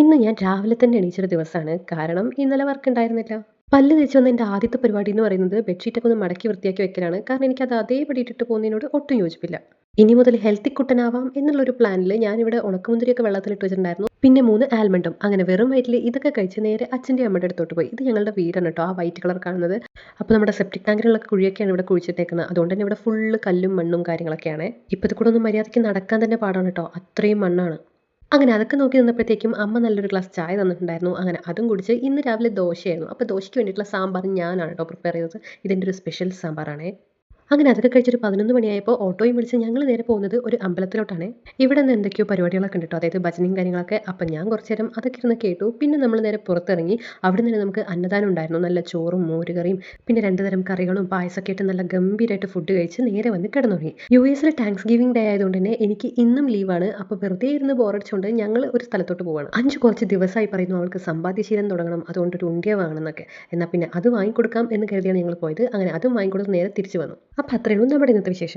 ഇന്ന് ഞാൻ രാവിലെ തന്നെ എണീച്ചൊരു ദിവസമാണ് കാരണം ഇന്നലെ വർക്ക് ഉണ്ടായിരുന്നില്ല പല്ല് തേച്ച് വന്ന എന്റെ ആദ്യത്തെ പരിപാടി എന്ന് പറയുന്നത് ബെഡ്ഷീറ്റൊക്കെ ഒന്ന് മടക്കി വൃത്തിയാക്കി വെക്കലാണ്. കാരണം എനിക്കത് അതേപടി ഇട്ടിട്ട് പോകുന്നതിനോട് ഒട്ടും യോജിപ്പില്ല. ഇനി മുതൽ ഹെൽത്തി കുട്ടനാവാം എന്നുള്ളൊരു പ്ലാനിൽ ഞാനിവിടെ ഉണക്കമുന്തിരിയൊക്കെ വെള്ളത്തിലിട്ട് വെച്ചിട്ടുണ്ടായിരുന്നു. പിന്നെ മൂന്ന് ആൽമണ്ടും അങ്ങനെ വെറും വയറ്റിൽ ഇതൊക്കെ കഴിച്ച് നേരെ അച്ഛന്റെ അമ്മയുടെ അടുത്തോട്ട് പോയി. ഇത് ഞങ്ങളുടെ വീടാണ് കേട്ടോ ആ വൈറ്റ് കളർ കാണുന്നത്. അപ്പോൾ നമ്മുടെ സെപ്റ്റിക് ടാങ്കിലുള്ള കുഴിയൊക്കെയാണ് ഇവിടെ കുഴിച്ചിട്ടേക്കുന്നത്. അതുകൊണ്ട് തന്നെ ഇവിടെ ഫുള്ള് കല്ലും മണ്ണും കാര്യങ്ങളൊക്കെയാണ്. ഇപ്പോഴത്തെ കൂടെ ഒന്നും മര്യാദയ്ക്ക് നടക്കാൻ തന്നെ പാടാണ് കേട്ടോ അത്രയും മണ്ണാണ്. അങ്ങനെ അതൊക്കെ നോക്കി നിന്നപ്പോഴത്തേക്കും അമ്മ നല്ലൊരു ഗ്ലാസ് ചായ തന്നിട്ടുണ്ടായിരുന്നു. അങ്ങനെ അതും കുടിച്ച് ഇന്ന് രാവിലെ ദോശയായിരുന്നു. അപ്പോൾ ദോശയ്ക്ക് വേണ്ടിയിട്ടുള്ള സാമ്പാർ ഞാനാണ് കേട്ടോ പ്രിപ്പയർ ചെയ്തത്. ഇതിന്റെ ഒരു സ്പെഷ്യൽ സാമ്പാറാണേ. അങ്ങനെ അതൊക്കെ കഴിച്ചൊരു പതിനൊന്ന് മണിയായപ്പോൾ ഓട്ടോയും വിളിച്ച് ഞങ്ങൾ നേരെ പോകുന്നത് ഒരു അമ്പലത്തിലോട്ടാണ്. ഇവിടെ നിന്ന് എന്തൊക്കെയോ പരിപാടികളൊക്കെ ഉണ്ട് അതായത് ഭജനയും കാര്യങ്ങളൊക്കെ. അപ്പം ഞാൻ കുറച്ച് നേരം അതൊക്കെ ഇരുന്ന് കേട്ടു. പിന്നെ നമ്മൾ നേരെ പുറത്തിറങ്ങി. അവിടെ നിന്ന് നമുക്ക് അന്നദാനം ഉണ്ടായിരുന്നു. നല്ല ചോറും മോരുകറിയും പിന്നെ രണ്ട് തരം കറികളും പായസമൊക്കെ ആയിട്ട് നല്ല ഗംഭീരമായിട്ട് ഫുഡ് കഴിച്ച് നേരെ വന്ന് കിടന്നുറങ്ങി. യു എസിൽ താങ്ക്സ് ഗിവിംഗ് ഡേ ആയതുകൊണ്ട് തന്നെ എനിക്ക് ഇന്നും ലീവാണ് അപ്പോൾ വെറുതെ ഇരുന്ന് ബോറടിച്ചുകൊണ്ട് ഞങ്ങൾ ഒരു സ്ഥലത്തോട്ട് പോവാണ്. അഞ്ച് കുറച്ച് ദിവസമായി പറയുന്നു അവൾക്ക് സമ്പാദ്യശീലം തുടങ്ങണം. അതുകൊണ്ട് ഒരു ഉണ്ടിയ വാങ്ങണം എന്നൊക്കെ. എന്നാൽ പിന്നെ അത് വാങ്ങിക്കൊടുക്കാം എന്ന് കരുതിയാണ് ഞങ്ങൾ പോയത്. അങ്ങനെ അതും വാങ്ങിക്കൊടുത്ത് നേരെ തിരിച്ചു വന്നു. അപ്പോൾ അത്രയുള്ളൂ നമ്മുടെ ഇന്നത്തെ വിശേഷങ്ങൾ